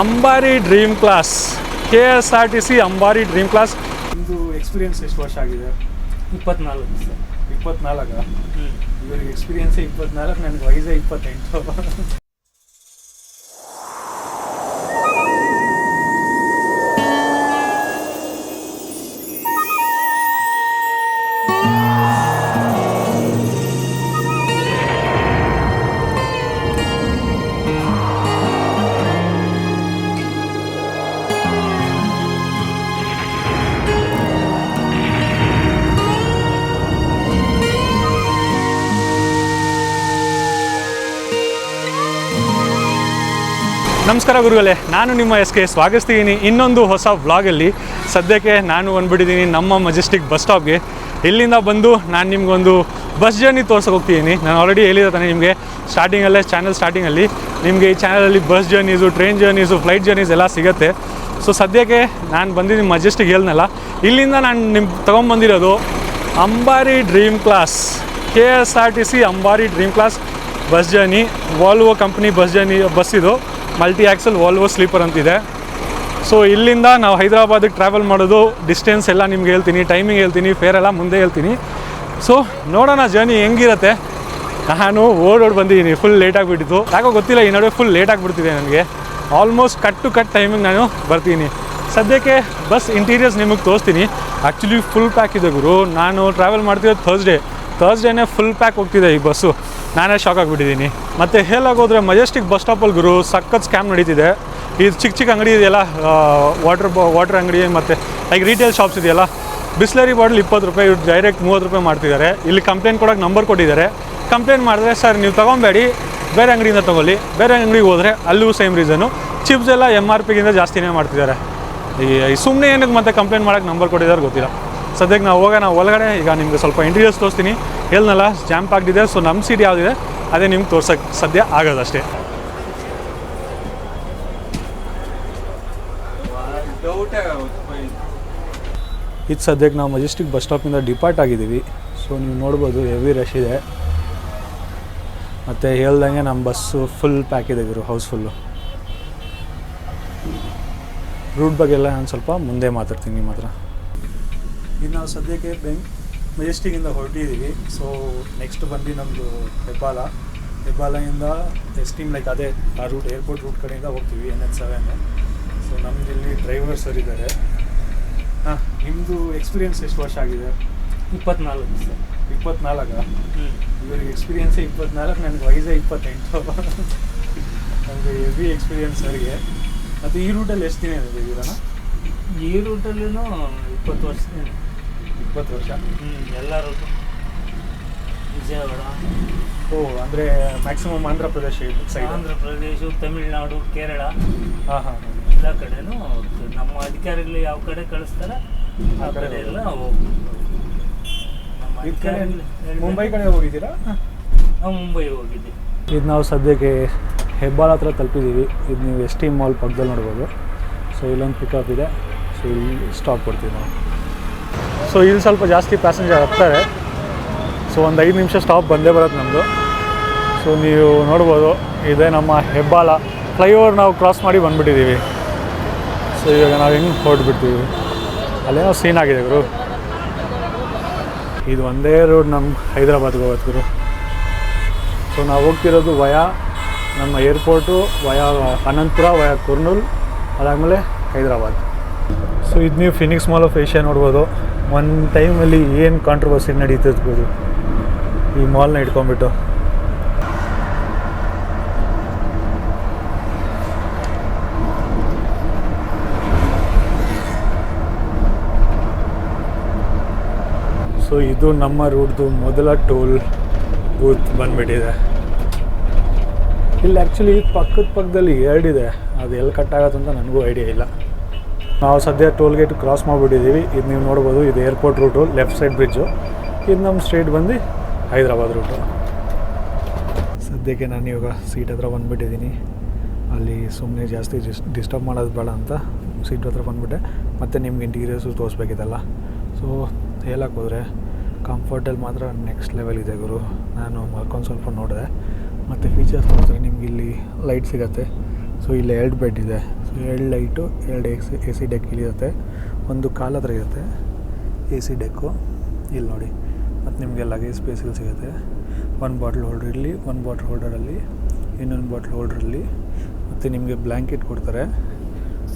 Ambari dream class K S R T C Ambari dream class ನಿಮ್ಮದು experience ಎಷ್ಟು ವರ್ಷ ಆಗಿದೆ? ಇಪ್ಪತ್ನಾಲ್ಕು. ಇಪ್ಪತ್ನಾಲ್ಕು? ಇವರಿಗೆ ಎಕ್ಸ್ಪೀರಿಯನ್ಸೇ ಇಪ್ಪತ್ನಾಲ್ಕು ನನಗೆ ವಯಸ್ಸೇ ಇಪ್ಪತ್ತೆಂಟು. ನಮಸ್ಕಾರ ಗುರುಗಳೇ, ನಾನು ನಿಮ್ಮ ಎಸ್ ಕೆ ಸ್ವಾಗತಿಸ್ತೀನಿ. ಇನ್ನೊಂದು ಹೊಸ ವ್ಲಾಗಲ್ಲಿ. ಸದ್ಯಕ್ಕೆ ನಾನು ಬಂದ್ಬಿಟ್ಟಿದ್ದೀನಿ ನಮ್ಮ ಮಜೆಸ್ಟಿಕ್ ಬಸ್ ಸ್ಟಾಪ್ಗೆ. ಇಲ್ಲಿಂದ ಬಂದು ನಾನು ನಿಮಗೊಂದು ಬಸ್ ಜರ್ನಿ ತೋರ್ಸೋಕೆ ಹೋಗ್ತಿದ್ದೀನಿ ನಾನು ಆಲ್ರೆಡಿ ಹೇಳಿದ ತಾನೆ ನಿಮಗೆ, ಸ್ಟಾರ್ಟಿಂಗಲ್ಲೇ ಚಾನಲ್ ಸ್ಟಾರ್ಟಿಂಗಲ್ಲಿ ನಿಮಗೆ ಈ ಚಾನಲಲ್ಲಿ bus journeys train journeys flight journeys ಎಲ್ಲ ಸಿಗುತ್ತೆ. ಸೊ ಸದ್ಯಕ್ಕೆ ನಾನು ಬಂದಿದ್ದೀನಿ ಮಜೆಸ್ಟಿಕ್ ಹೇಳ್ನಲ್ಲ. ಇಲ್ಲಿಂದ ನಾನು ನಿಮ್ಗೆ ತೊಗೊಂಬಂದಿರೋದು Ambari dream class K S R T C Ambari dream class bus journey. Volvo company bus journey, bus ಇದು. ಮಲ್ಟಿ ಆ್ಯಕ್ಸಲ್ ವಾಲ್ವೋ ಸ್ಲೀಪರ್ ಅಂತಿದೆ. ಸೊ ಇಲ್ಲಿಂದ ನಾವು ಹೈದರಾಬಾದಿಗೆ ಟ್ರಾವೆಲ್ ಮಾಡೋದು ಡಿಸ್ಟೆನ್ಸ್ ಎಲ್ಲ ನಿಮ್ಗೆ ಹೇಳ್ತೀನಿ ಟೈಮಿಂಗ್ ಹೇಳ್ತೀನಿ ಫೇರ್ ಎಲ್ಲ ಮುಂದೆ ಹೇಳ್ತೀನಿ. ಸೊ ನೋಡೋಣ ಜರ್ನಿ ಹೆಂಗಿರುತ್ತೆ. ನಾನು ಓಡೋಡ್ ಬಂದಿದ್ದೀನಿ ಫುಲ್ ಲೇಟ್ ಆಗಿಬಿಟ್ಟಿತ್ತು. ಯಾಕೋ ಗೊತ್ತಿಲ್ಲ, ಈ ನಡುವೆ ಫುಲ್ ಲೇಟ್ ಆಗಿಬಿಡ್ತಿದೆ ನನಗೆ. Almost cut to cut timing ನಾನು ಬರ್ತೀನಿ. ಸದ್ಯಕ್ಕೆ ಬಸ್ ಇಂಟೀರಿಯರ್ಸ್ ನಿಮಗೆ ತೋರಿಸ್ತೀನಿ. ಆ್ಯಕ್ಚುಲಿ ಫುಲ್ ಪ್ಯಾಕ್ ಇದೆ ಗುರು. ನಾನು ಟ್ರಾವೆಲ್ ಮಾಡ್ತಿರೋದು ಥರ್ಸ್ಡೇ ಥರ್ಸ್ಡೇನೇ ಫುಲ್ ಪ್ಯಾಕ್ ಹೋಗ್ತಿದೆ ಈ ಬಸ್ಸು. ನಾನೇ ಶಾಕ್ ಆಗಿಬಿಟ್ಟಿದ್ದೀನಿ. ಮತ್ತು ಹೇಳಾಗೋದ್ರೆ ಮಜೆಸ್ಟಿಕ್ ಬಸ್ ಸ್ಟಾಪಲ್ಲಿ ಗುರು, ಸಖತ್ ಸ್ಕ್ಯಾಮ್ ನಡೀತಿದೆ. ಇದು ಚಿಕ್ಕ ಚಿಕ್ಕ ಅಂಗಡಿ ಇದೆಯಲ್ಲ ವಾಟರ್ ವಾಟರ್ ಅಂಗಡಿ ಮತ್ತು ಲೈಕ್ ರೀಟೇಲ್ ಶಾಪ್ಸ್ ಇದೆಯಲ್ಲ, ಬಿಸ್ಲರಿ ಬಾಟ್ಲ್ ಇಪ್ಪತ್ತು ರೂಪಾಯಿ, ಇವ್ರು ಡೈರೆಕ್ಟ್ ಮೂವತ್ತು ರೂಪಾಯಿ ಮಾಡ್ತಿದ್ದಾರೆ. ಇಲ್ಲಿ ಕಂಪ್ಲೇಂಟ್ ಕೊಡೋಕೆ ನಂಬರ್ ಕೊಟ್ಟಿದ್ದಾರೆ. ಕಂಪ್ಲೇಂಟ್ ಮಾಡಿದ್ರೆ, ಸರ್, ನೀವು ತೊಗೊಬೇಡಿ. ಬೇರೆ ಅಂಗಡಿಯಿಂದ ತೊಗೊಳ್ಳಿ. ಬೇರೆ ಅಂಗಡಿಗೆ ಹೋದರೆ ಅಲ್ಲೂ ಸೇಮ್ ರೀಸನು ಚಿಪ್ಸ್ ಎಲ್ಲ ಎಂ ಆರ್ ಪಿಗಿಂತ ಜಾಸ್ತಿನೇ ಮಾಡ್ತಿದ್ದಾರೆ. ಈ ಸುಮ್ಮನೆ ಏನಕ್ಕೆ ಮತ್ತೆ ಕಂಪ್ಲೇಂಟ್ ಮಾಡೋಕ್ಕೆ ನಂಬರ್ ಕೊಟ್ಟಿದ್ದಾರೆ ಗೊತ್ತಿಲ್ಲ. ಸದ್ಯಕ್ಕೆ ನಾವು ಹೋಗೋಣ ಒಳಗಡೆ, ಈಗ ನಿಮಗೆ ಸ್ವಲ್ಪ ಇಂಟೀರಿಯರ್ಸ್ ತೋರಿಸ್ತೀನಿ. ಹೇಳ್ನಲ್ಲ ಜಾಂಪ್ ಆಗಿದೆ ಸೊ ನಮ್ಮ ಸೀಟ್ ಯಾವುದಿದೆ, ಅದೇ ನಿಮ್ಗೆ ತೋರ್ಸೋಕ್ಕೆ ಸದ್ಯ ಆಗೋದಷ್ಟೇ. ಇದು ಸದ್ಯಕ್ಕೆ ನಾವು ಮಜೆಸ್ಟಿಕ್ ಬಸ್ ಸ್ಟಾಪಿಂದ ಡಿಪಾರ್ಟ್ ಆಗಿದ್ದೀವಿ. ಸೊ ನೀವು ನೋಡ್ಬೋದು ಹೆವಿ ರಶ್ ಇದೆ. ಮತ್ತು ಹೇಳ್ದಂಗೆ ನಮ್ಮ ಬಸ್ಸು ಫುಲ್ ಪ್ಯಾಕ್ ಇದೆ ಗುರು ಹೌಸ್ಫುಲ್ಲು ರೂಟ್ ಬಗ್ಗೆ ಎಲ್ಲ ನಾನು ಸ್ವಲ್ಪ ಮುಂದೆ ಮಾತಾಡ್ತೀನಿ ನಿಮ್ಮ ಹತ್ರ. ಇದು ನಾವು ಸದ್ಯಕ್ಕೆ ಬೆಂಗ್ ಮೆಜೆಸ್ಟಿಗಿಂದ ಹೊರಟಿದ್ದೀವಿ ಸೊ ನೆಕ್ಸ್ಟ್ ಬಂದು ನಮ್ಮದು ಹೆಬ್ಬಾಲ. ಹೆಬ್ಬಾಲದಿಂದ ಎಸ್ಟೀಮ್ ಲೈಕ್ ಅದೇ ಆ ರೂಟ್ ಏರ್ಪೋರ್ಟ್ ರೂಟ್ ಕಡೆಯಿಂದ ಹೋಗ್ತೀವಿ ಎನ್ ಎಚ್ ಸೆವೆನ್ ಸೊ ನಮ್ದು ಇಲ್ಲಿ ಡ್ರೈವರ್ ಸರ್ ಇದ್ದಾರೆ. ಹಾಂ ನಿಮ್ಮದು ಎಕ್ಸ್ಪೀರಿಯನ್ಸ್ ಎಷ್ಟು ವರ್ಷ ಆಗಿದೆ? ಇಪ್ಪತ್ನಾಲ್ಕು ಸರ್ ಇಪ್ಪತ್ನಾಲ್ಕ? ಇವರಿಗೆ ಎಕ್ಸ್ಪೀರಿಯನ್ಸೇ ಇಪ್ಪತ್ನಾಲ್ಕು ನನಗೆ ವಯಸ್ಸೇ ಇಪ್ಪತ್ತೆಂಟು. ನನಗೆ ಹೆವಿ ಎಕ್ಸ್ಪೀರಿಯೆನ್ಸ್ ಅವರಿಗೆ. ಮತ್ತು ಈ ರೂಟಲ್ಲಿ ಎಷ್ಟು ದಿನ ಇದ್ದೀರಣ್ಣ ಈ ರೂಟಲ್ಲೂ ಇಪ್ಪತ್ತು ವರ್ಷ. ಇಪ್ಪತ್ತು ವರ್ಷ? ಹ್ಞೂ ಎಲ್ಲರೂ ವಿಜಯವಾಡ. ಓ ಅಂದರೆ ಮ್ಯಾಕ್ಸಿಮಮ್ ಆಂಧ್ರ ಪ್ರದೇಶ ಸೈಡ್ ಆಂಧ್ರ ಪ್ರದೇಶ ತಮಿಳುನಾಡು ಕೇರಳ. ಹಾಂ ಹಾಂ ಎಲ್ಲ ಕಡೆನೂ. ನಮ್ಮ ಅಧಿಕಾರಿಗಳು ಯಾವ ಕಡೆ ಕಳಿಸ್ತಾರೆ ಆ ಕಡೆ ಎಲ್ಲ ಹೋಗ್ತೀವಿ ನಮ್ಮ ಈ ಕಡೆ ಅಧಿಕಾರಿಗಳು ಹೇಳಿದ- ಮುಂಬೈ ಕಡೆ ಹೋಗಿದ್ದೀರಾ? ನಾವು ಮುಂಬೈ ಹೋಗಿದ್ದೀವಿ ಇದು ನಾವು ಸದ್ಯಕ್ಕೆ ಹೆಬ್ಬಾಳ ಹತ್ರ ತಲುಪಿದ್ದೀವಿ. ಇದು ನೀವು ಎಸ್ ಟಿ ಮಾಲ್ ಪಕ್ಕದಲ್ಲಿ ನೋಡ್ಬೋದು. ಸೊ ಇಲ್ಲೊಂದು ಪಿಕಪ್ ಇದೆ. ಸೊ ಇಲ್ಲಿ ಸ್ಟಾಪ್ ಕೊಡ್ತೀವಿ ನಾವು ಸೊ ಇಲ್ಲಿ ಸ್ವಲ್ಪ ಜಾಸ್ತಿ ಪ್ಯಾಸೆಂಜರ್ ಹತ್ತಾರೆ. ಸೊ ಒಂದು ಐದು ನಿಮಿಷ ಸ್ಟಾಪ್ ಬಂದೇ ಬರುತ್ತೆ ನಮ್ಮದು ಸೊ ನೀವು ನೋಡ್ಬೋದು, ಇದೇ ನಮ್ಮ ಹೆಬ್ಬಾಳ ಫ್ಲೈಓವರ್ ನಾವು ಕ್ರಾಸ್ ಮಾಡಿ ಬಂದುಬಿಟ್ಟಿದ್ದೀವಿ ಸೊ ಇವಾಗ ನಾವು ಹೆಂಗೆ ಹೊರಟ್ಬಿಡ್ತೀವಿ? ಅಲ್ಲೇನೋ ಸೀನ್ ಆಗಿದೆ ಗುರು. ಇದು ಒಂದೇ ರೋಡ್ ನಮ್ಮ ಹೈದ್ರಾಬಾದ್ಗೆ ಹೋಗುತ್ತೆ ಗುರು. ಸೊ ನಾವು ಹೋಗ್ತಿರೋದು ವಯಾ ನಮ್ಮ airport via Anantapur, via Kurnool, ಅದಾದಮೇಲೆ ಹೈದ್ರಾಬಾದ್. ಸೊ ಇದು ನೀವು ಫಿನಿಕ್ಸ್ ಮಾಲ್ ಆಫ್ ಏಷ್ಯಾ ನೋಡ್ಬೋದು. ಒಂದು ಟೈಮಲ್ಲಿ ಏನು ಕಾಂಟ್ರವರ್ಸಿ ನಡೀತಿರ್ಬೋದು ಈ ಮಾಲ್ನ ಇಟ್ಕೊಂಡ್ಬಿಟ್ಟು. ಸೊ ಇದು ನಮ್ಮ ರೂಟ್ದು ಮೊದಲ ಟೋಲ್ ಬೂತ್ ಬಂದ್ಬಿಟ್ಟಿದೆ. ಇಲ್ಲಿ ಆ್ಯಕ್ಚುಲಿ ಪಕ್ಕದ ಪಕ್ಕದಲ್ಲಿ ಎರಡಿದೆ ಅದು ಎಲ್ಲಿ ಕಟ್ಟಾಗತ್ತಂತ ನನಗೂ ಐಡಿಯಾ ಇಲ್ಲ. ನಾವು ಸದ್ಯ ಟೋಲ್ ಗೇಟ್ ಕ್ರಾಸ್ ಮಾಡಿಬಿಟ್ಟಿದ್ದೀವಿ. ಇದು ನೀವು ನೋಡ್ಬೋದು, ಇದು airport route left side bridge ಇದು ನಮ್ಮ ಸ್ಟ್ರೇಟ್ ಬಂದು ಹೈದ್ರಾಬಾದ್ ರೂಟು ಸದ್ಯಕ್ಕೆ ನಾನು ಇವಾಗ ಸೀಟ್ ಹತ್ರ ಬಂದುಬಿಟ್ಟಿದ್ದೀನಿ. ಅಲ್ಲಿ ಸುಮ್ಮನೆ ಜಾಸ್ತಿ ಡಿಸ್ ಡಿಸ್ಟರ್ಬ್ ಮಾಡೋದು ಬೇಡ ಅಂತ ಸೀಟ್ ಹತ್ರ ಬಂದುಬಿಟ್ಟೆ. ಮತ್ತು ನಿಮ್ಗೆ ಇಂಟೀರಿಯರ್ಸು ತೋರಿಸ್ಬೇಕಿದಲ್ಲ ಸೊ ಹೇಳಕ್ಕೆ ಹೋದರೆ ಕಂಫರ್ಟಲ್ಲಿ ಮಾತ್ರ ನೆಕ್ಸ್ಟ್ ಲೆವೆಲ್ ಇದೆ ಗುರು. ನಾನು ಮಲ್ಕೊಂಡು ಸ್ವಲ್ಪ ನೋಡಿದೆ. ಮತ್ತು ಫೀಚರ್ಸ್ ನೋಡಿದ್ರೆ ನಿಮ್ಗೆ ಇಲ್ಲಿ ಲೈಟ್ ಸಿಗತ್ತೆ. ಸೊ ಇಲ್ಲಿ ಎರಡು ಬೆಡ್ ಇದೆ. ಎರಡು ಲೈಟು, ಎರಡು A C A C deck ಇಳಿಯುತ್ತೆ. ಒಂದು ಕಾಲ್ ಹತ್ರ ಇರುತ್ತೆ. A C deck. ಇಲ್ಲಿ ನೋಡಿ. ಮತ್ತು ನಿಮಗೆ ಲಗೇಜ್ ಸ್ಪೇಸ್ ಸಿಗುತ್ತೆ. ಒನ್ ಬಾಟ್ಲ್ ಹೋಲ್ಡರ್ ಇಲ್ಲಿ ಒನ್ ಬಾಟ್ಲ್ ಹೋಲ್ಡರಲ್ಲಿ ಇನ್ನೊಂದು ಬಾಟ್ಲ್ ಹೋಲ್ಡ್ರಲ್ಲಿ ಮತ್ತು ನಿಮಗೆ ಬ್ಲ್ಯಾಂಕೆಟ್ ಕೊಡ್ತಾರೆ.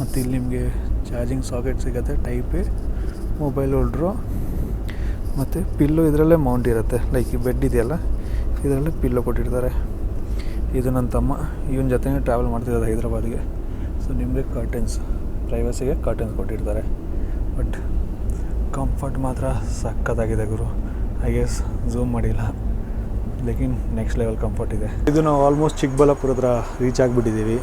ಮತ್ತು ಇಲ್ಲಿ ನಿಮಗೆ ಚಾರ್ಜಿಂಗ್ ಸಾಕೆಟ್ ಸಿಗುತ್ತೆ ಟೈಪ್ ಮೊಬೈಲ್ ಹೋಲ್ಡ್ರು ಮತ್ತು ಪಿಲ್ಲು ಇದರಲ್ಲೇ ಮೌಂಟ್ ಇರುತ್ತೆ. ಲೈಕ್ ಈ ಬೆಡ್ ಇದೆಯಲ್ಲ, ಇದರಲ್ಲೇ ಪಿಲ್ಲು ಕೊಟ್ಟಿರ್ತಾರೆ. ಇದು ನನ್ನ ತಮ್ಮ. ಇವನ ಜೊತೆನೇ ಟ್ರಾವೆಲ್ ಮಾಡ್ತಿದ್ದಾರೆ ಹೈದ್ರಾಬಾದ್ಗೆ. ಸೊ ನಿಮಗೆ ಕರ್ಟನ್ಸ್ ಪ್ರೈವಸಿಗೆ ಕರ್ಟನ್ಸ್ ಕೊಟ್ಟಿರ್ತಾರೆ. ಬಟ್ ಕಂಫರ್ಟ್ ಮಾತ್ರ ಸಖತ್ತಾಗಿದೆ ಗುರು. ಐ ಗೆಸ್ ಝೂಮ್ ಮಾಡಿಲ್ಲ. ಲೇಕಿನ್ ನೆಕ್ಸ್ಟ್ ಲೆವೆಲ್ ಕಂಫರ್ಟ್ ಇದೆ. ಇದು ನಾವು ಆಲ್ಮೋಸ್ಟ್ ಚಿಕ್ಕಬಳ್ಳಾಪುರ ಹತ್ರ ರೀಚ್ ಆಗಿಬಿಟ್ಟಿದ್ದೀವಿ.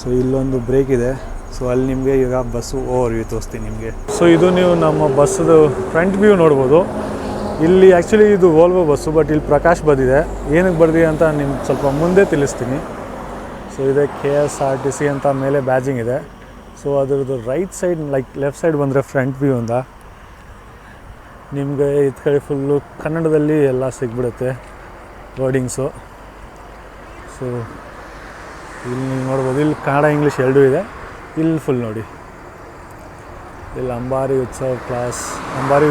ಸೊ ಇಲ್ಲೊಂದು ಬ್ರೇಕ್ ಇದೆ. ಸೊ ಅಲ್ಲಿ ನಿಮಗೆ ಈಗ ಬಸ್ಸು ಓವರ್ ವ್ಯೂ ತೋರಿಸ್ತೀನಿ ನಿಮಗೆ. ಸೊ ಇದು ನೀವು ನಮ್ಮ ಬಸ್ಸದು ಫ್ರಂಟ್ ವ್ಯೂ ನೋಡ್ಬೋದು. ಇಲ್ಲಿ ಆ್ಯಕ್ಚುಲಿ ಇದು ವೋಲ್ವೋ ಬಸ್ಸು ಬಟ್ ಇಲ್ಲಿ ಪ್ರಕಾಶ್ ಬಂದಿದೆ. ಏನಕ್ಕೆ ಬರ್ದಿದೆ ಅಂತ ನಿಮ್ಗೆ ಸ್ವಲ್ಪ ಮುಂದೆ ತಿಳಿಸ್ತೀನಿ. ಸೊ ಇದೆ K S R T C ಅಂತ ಮೇಲೆ ಬ್ಯಾಜಿಂಗ್ ಇದೆ. ಸೊ ಅದರದ್ದು right side like left side ಬಂದರೆ ಫ್ರಂಟ್ ವ್ಯೂ ಅಂತ. ನಿಮಗೆ ಇದು ಕಡೆ ಫುಲ್ಲು ಕನ್ನಡದಲ್ಲಿ ಎಲ್ಲ ಸಿಗ್ಬಿಡುತ್ತೆ ವರ್ಡಿಂಗ್ಸು ಸೊ ಇಲ್ಲಿ ನೀವು ನೋಡ್ಬೋದು, ಇಲ್ಲಿ ಕನ್ನಡ ಇಂಗ್ಲೀಷ್ ಎರಡೂ ಇದೆ. ಇಲ್ಲಿ ಫುಲ್ ನೋಡಿ. ಇಲ್ಲಿ ಅಂಬಾರಿ ಉತ್ಸವ ಕ್ಲಾಸ್ ಅಂಬಾರಿ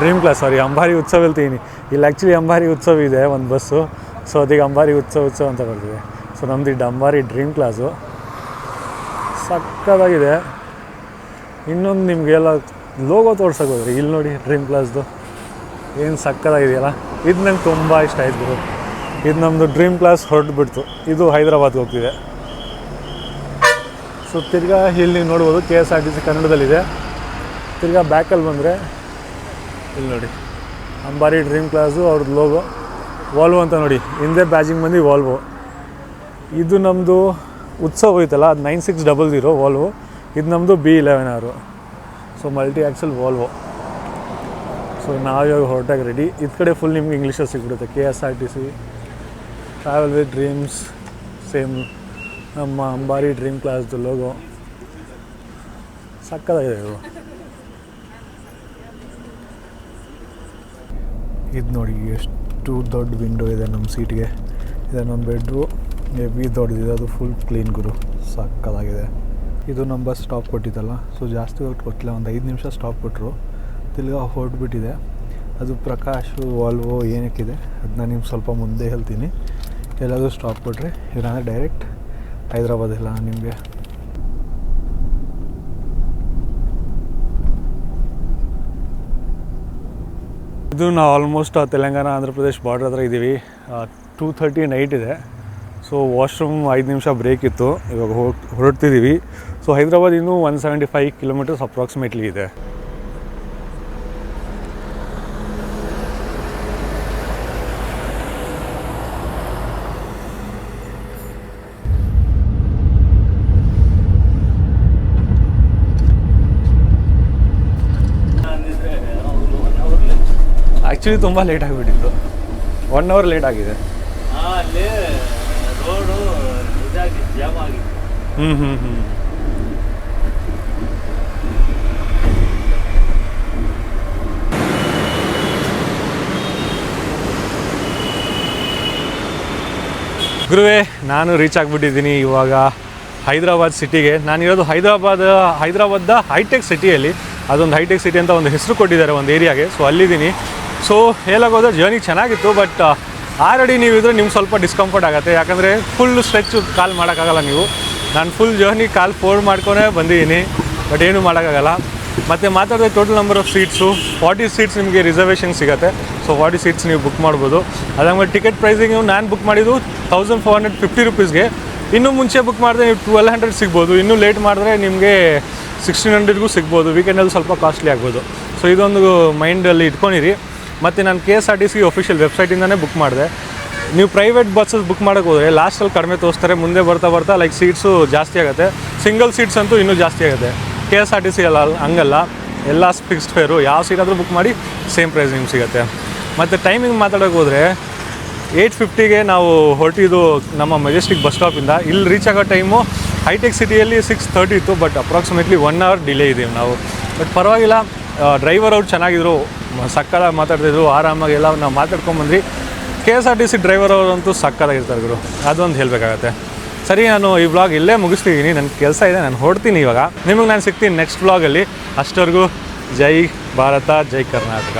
ಡ್ರೀಮ್ ಕ್ಲಾಸ್ ಸಾರಿ ಅಂಬಾರಿ ಉತ್ಸವ ಇಲ್ತೀನಿ ಇಲ್ಲಿ ಆ್ಯಕ್ಚುಲಿ ಅಂಬಾರಿ ಉತ್ಸವ ಇದೆ, ಒಂದು ಬಸ್ಸು. ಸೊ ಅದಕ್ಕೆ ಅಂಬಾರಿ ಉತ್ಸವ ಉತ್ಸವ ಅಂತ ಬರ್ತಿದೆ ಸೊ ನಮ್ಮದು ಡಂಬಾರಿ ಡ್ರೀಮ್ ಕ್ಲಾಸು. ಸಕ್ಕತ್ತಾಗಿದೆ ಇನ್ನೊಂದು ನಿಮಗೆಲ್ಲ ಲೋಗೋ ತೋರ್ಸಕ್ಕೆ ಹೋದ್ರಿ, ಇಲ್ಲಿ ನೋಡಿ ಡ್ರೀಮ್ ಕ್ಲಾಸ್ದು. ಏನು ಸಕ್ಕದಾಗಿದೆಯಲ್ಲ? ಇದು ನಂಗೆ ತುಂಬ ಇಷ್ಟ ಆಯ್ತು ಗುರು. ಇದು ನಮ್ಮದು ಡ್ರೀಮ್ ಕ್ಲಾಸ್ ಹೊರಟುಬಿಡ್ತು. ಇದು ಹೈದರಾಬಾದ್ಗೆ ಹೋಗ್ತಿದೆ. ಸೊ, ತಿರ್ಗಾ ಇಲ್ಲಿ ನೀವು ನೋಡ್ಬೋದು, K S R T C ಕನ್ನಡದಲ್ಲಿದೆ. ತಿರ್ಗಾ ಬ್ಯಾಕಲ್ಲಿ ಬಂದರೆ ಇಲ್ಲಿ ನೋಡಿ. ಅಂಬಾರಿ ಡ್ರೀಮ್ ಕ್ಲಾಸು ಅವ್ರದ್ದು ಲೋಗೋ. ವಾಲ್ವೋ ಅಂತ ನೋಡಿ. ಹಿಂದೆ ಬ್ಯಾಜಿಂಗ್ ಬಂದು ವಾಲ್ವೋ. ಇದು ನಮ್ಮದು ಉತ್ಸವ ಹೋಯ್ತಲ್ಲ, ಅದು nine six double zero Volvo ಇದು ನಮ್ಮದು ಬಿ ಇಲೆವೆನ್ ಆರು so multi axle Volvo so ನಾವು ಇವಾಗ ಹೊರಟಾಗ ರೆಡಿ ಇದು ಕಡೆ ಫುಲ್ ನಿಮ್ಗೆ ಇಂಗ್ಲೀಷಲ್ಲಿ ಸಿಗ್ಬಿಡುತ್ತೆ. K S R T C travel with dreams same ನಮ್ಮ ಅಂಬಾರಿ ಡ್ರೀಮ್ ಕ್ಲಾಸ್ದು ಲೋಗೋ ಸಕ್ಕದಾಗಿದೆ ಇದು. ಇದು ನೋಡಿ, ಎಷ್ಟು ದೊಡ್ಡ ವಿಂಡೋ ಇದೆ ನಮ್ಮ ಸೀಟ್ಗೆ ಇದೆ ನಮ್ಮ ಬೆಡ್ರು ಹೆವಿ ದೊಡ್ಡದಿದೆ, ಅದು ಫುಲ್ ಕ್ಲೀನ್ ಗುರು. ಸಕ್ಕತ್ತಾಗಿದೆ ಇದು ನಮ್ಮ ಬಸ್ ಸ್ಟಾಪ್ ಕೊಟ್ಟಿದ್ದಲ್ಲ. ಸೊ ಜಾಸ್ತಿ ಹೊತ್ತು ಕೊಟ್ಟಿಲ್ಲ, ಒಂದು ಐದು ನಿಮಿಷ ಸ್ಟಾಪ್ ಕೊಟ್ಟರು ತಿರ್ಗಾ ಹೊರಟ್ಬಿಟ್ಟಿದೆ ಅದು ಪ್ರಕಾಶು ವಾಲ್ವೋ ಏನಕ್ಕಿದೆ? ಅದನ್ನ ನಿಮ್ಗೆ ಸ್ವಲ್ಪ ಮುಂದೆ ಹೇಳ್ತೀನಿ. ಎಲ್ಲಾದರೂ ಸ್ಟಾಪ್ ಕೊಟ್ಟರೆ ಇಲ್ಲಾಂದರೆ ಡೈರೆಕ್ಟ್ ಹೈದ್ರಾಬಾದ್ ಇಲ್ಲ ನಿಮಗೆ. ಇದು ನಾವು ಆಲ್ಮೋಸ್ಟ್ ತೆಲಂಗಾಣ, ಆಂಧ್ರ ಪ್ರದೇಶ್ ಬಾರ್ಡ್ರ್ ಹತ್ರ ಇದ್ದೀವಿ ಟೂ ಥರ್ಟಿ ನೈಟ್ ಇದೆ. ಸೊ ವಾಶ್ರೂಮ್ ಐದು ನಿಮಿಷ ಬ್ರೇಕ್ ಇತ್ತು. ಇವಾಗ ಹೊರ ಹೊರಡ್ತಿದ್ದೀವಿ ಸೊ ಹೈದ್ರಾಬಾದ್ ಇನ್ನೂ one seventy five kilometres approximately ಇದೆ. ಆ್ಯಕ್ಚುಲಿ ತುಂಬ ಲೇಟ್ ಆಗಿಬಿಟ್ಟಿತ್ತು. ಒನ್ ಅವರ್ ಲೇಟ್ ಆಗಿದೆ ಅಲ್ಲಿ ರೋಡು ಇದಾಗಿ ಜಾಮ್ ಆಗಿತ್ತು ಹ್ಞೂ ಗುರುವೇ, ನಾನು ರೀಚ್ ಆಗಿಬಿಟ್ಟಿದ್ದೀನಿ ಇವಾಗ ಹೈದರಾಬಾದ್ ಸಿಟಿಗೆ ನಾನಿರೋದು ಹೈದರಾಬಾದ್, ಹೈದರಾಬಾದ್ದ ಹೈಟೆಕ್ ಸಿಟಿಯಲ್ಲಿ ಅದೊಂದು ಹೈಟೆಕ್ ಸಿಟಿ ಅಂತ ಒಂದು ಹೆಸರು ಕೊಟ್ಟಿದ್ದಾರೆ ಒಂದು ಏರಿಯಾಗೆ ಸೊ ಅಲ್ಲಿದ್ದೀನಿ. ಸೊ ಹೇಳೋಗೋದ್ರೆ ಜರ್ನಿ ಚೆನ್ನಾಗಿತ್ತು ಬಟ್ ಆಲ್ರೆಡಿ ನೀವು ಇದ್ರೆ ನಿಮ್ಗೆ ಸ್ವಲ್ಪ ಡಿಸ್ಕಂಫರ್ಟ್ ಆಗುತ್ತೆ. ಯಾಕಂದರೆ ಫುಲ್ ಸ್ಟ್ರೆಚ್ ಕಾಲ್ ಮಾಡೋಕ್ಕಾಗಲ್ಲ ನೀವು. ನಾನು ಫುಲ್ ಜರ್ನಿ ಕಾಲ್ ಫೋಲ್ಡ್ ಮಾಡ್ಕೊಂಡೇ ಬಂದಿದ್ದೀನಿ. ಬಟ್ ಏನೂ ಮಾಡೋಕ್ಕಾಗಲ್ಲ. ಮತ್ತು ಮಾತಾಡಿದ್ರೆ total number of seats forty seats ನಿಮಗೆ ರಿಸರ್ವೇಷನ್ ಸಿಗುತ್ತೆ. ಸೊ ಫಾರ್ಟಿ ಸೀಟ್ಸ್ ನೀವು ಬುಕ್ ಮಾಡ್ಬೋದು. ಅದಾದ್ಮೇಲೆ ಟಿಕೆಟ್ ಪ್ರೈಸಿಂಗ್ ನಾನು ಬುಕ್ ಮಾಡಿದ್ದು ತೌಸಂಡ್ ಫೋರ್ ಹಂಡ್ರೆಡ್ ಫಿಫ್ಟಿ ರುಪೀಸ್ಗೆ ಇನ್ನೂ ಮುಂಚೆ ಬುಕ್ ಮಾಡಿದ್ರೆ ನೀವು ಟ್ವೆಲ್ ಹಂಡ್ರೆಡ್ ಸಿಗ್ಬೋದು. ಇನ್ನೂ ಲೇಟ್ ಮಾಡಿದ್ರೆ ನಿಮಗೆ ಸಿಕ್ಸ್ಟೀನ್ ಹಂಡ್ರೆಡ್ಗೂ ಸಿಗ್ಬೋದು. ವೀಕೆಂಡಲ್ಲಿ ಸ್ವಲ್ಪ ಕಾಸ್ಟ್ಲಿ ಆಗ್ಬೋದು. ಸೊ ಇದೊಂದು ಮೈಂಡಲ್ಲಿ ಇಟ್ಕೊಂಡಿರಿ. ಮತ್ತು ನಾನು K S R T C official ವೆಬ್ಸೈಟಿಂದನೇ book ಮಾಡಿದೆ. ನೀವು ಪ್ರೈವೇಟ್ ಬಸ್ಸಸ್ ಬುಕ್ ಮಾಡೋಕ್ಕೆ ಹೋದರೆ ಲಾಸ್ಟಲ್ಲಿ ಕಡಿಮೆ ತೋರಿಸ್ತಾರೆ, ಮುಂದೆ ಬರ್ತಾ ಬರ್ತಾ ಲೈಕ್ ಸೀಟ್ಸು ಜಾಸ್ತಿ ಆಗುತ್ತೆ. ಸಿಂಗಲ್ ಸೀಟ್ಸ್ ಅಂತೂ ಇನ್ನೂ ಜಾಸ್ತಿ ಆಗುತ್ತೆ. K S R T C ಅಲ್ಲ, ಹಂಗಲ್ಲ. ಎಲ್ಲ ಫಿಕ್ಸ್ಡ್ ಫೇರು ಯಾವ ಸೀಟ್ ಆದರೂ ಬುಕ್ ಮಾಡಿ ಸೇಮ್ ಪ್ರೈಸ್ ನಿಮ್ಗೆ ಸಿಗುತ್ತೆ. ಮತ್ತು ಟೈಮಿಂಗ್ ಮಾತಾಡೋಕೆ ಹೋದರೆ ಏಯ್ಟ್ ಫಿಫ್ಟಿಗೆ ನಾವು ಹೊರಟಿದ್ದು ನಮ್ಮ ಮೆಜೆಸ್ಟಿಕ್ ಬಸ್ ಸ್ಟಾಪಿಂದ ಇಲ್ಲಿ ರೀಚ್ ಆಗೋ ಟೈಮು ಹೈಟೆಕ್ ಸಿಟಿಯಲ್ಲಿ ಸಿಕ್ಸ್ ತರ್ಟಿ ಇತ್ತು but approximately one hour delay ಇದ್ದೀವಿ ನಾವು. ಬಟ್ ಪರವಾಗಿಲ್ಲ ಡ್ರೈವರ್ ಅವ್ರು ಚೆನ್ನಾಗಿದ್ರು. ಸಕ್ಕಲ ಮಾತಾಡ್ತಿದ್ರು, ಆರಾಮಾಗಿ ಎಲ್ಲ ನಾವು ಮಾತಾಡ್ಕೊಂಬಂದ್ರಿ K S R T C driver ಅವರಂತೂ ಸಕ್ಕದಾಗಿರ್ತಾರೆ ಗುರು. ಅದೊಂದು ಹೇಳಬೇಕಾಗತ್ತೆ. ಸರಿ, ನಾನು ಈ ಬ್ಲಾಗ್ ಇಲ್ಲೇ ಮುಗಿಸ್ತಿದ್ದೀನಿ ನನ್ನ ಕೆಲಸ ಇದೆ, ನಾನು ಹೊಡ್ತೀನಿ ಇವಾಗ. ನಿಮಗೆ ನಾನು ಸಿಗ್ತೀನಿ ನೆಕ್ಸ್ಟ್ ಬ್ಲಾಗಲ್ಲಿ ಅಷ್ಟವರೆಗೂ ಜೈ ಭಾರತ, ಜೈ ಕರ್ನಾಟಕ.